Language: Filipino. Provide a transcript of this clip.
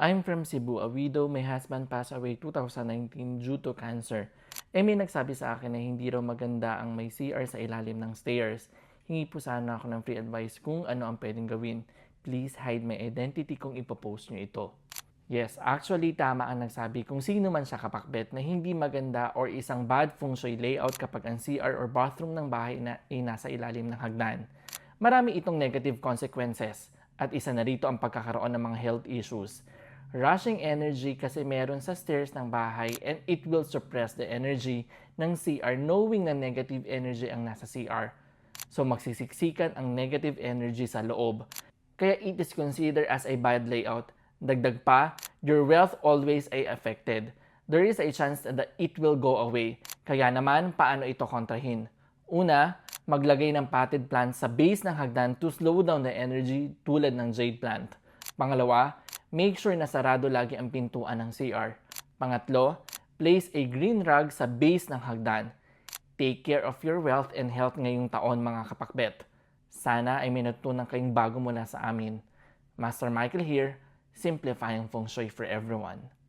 I'm from Cebu, a widow. My husband passed away 2019 due to cancer. Eh may nagsabi sa akin na hindi raw maganda ang may CR sa ilalim ng stairs. Hingi po sana ako ng free advice kung ano ang pwedeng gawin. Please hide my identity kung ipopost nyo ito. Yes, actually tama ang nagsabi kung sino man siya kapakbet na hindi maganda or isang bad feng shui layout kapag ang CR or bathroom ng bahay na, ay nasa ilalim ng hagdan. Marami itong negative consequences at isa na rito ang pagkakaroon ng mga health issues. Rushing energy kasi meron sa stairs ng bahay and it will suppress the energy ng CR knowing na negative energy ang nasa CR. So magsisiksikan ang negative energy sa loob. Kaya it is considered as a bad layout. Dagdag pa, your wealth always ay affected. There is a chance that it will go away. Kaya naman, paano ito kontrahin? Una, maglagay ng potted plant sa base ng hagdan to slow down the energy tulad ng jade plant. Pangalawa, make sure na sarado lagi ang pintuan ng CR. Pangatlo, place a green rug sa base ng hagdan. Take care of your wealth and health ngayong taon mga kapakbet. Sana ay may natutunan kayong bago mula sa amin. Master Michael here, simplifying feng shui for everyone.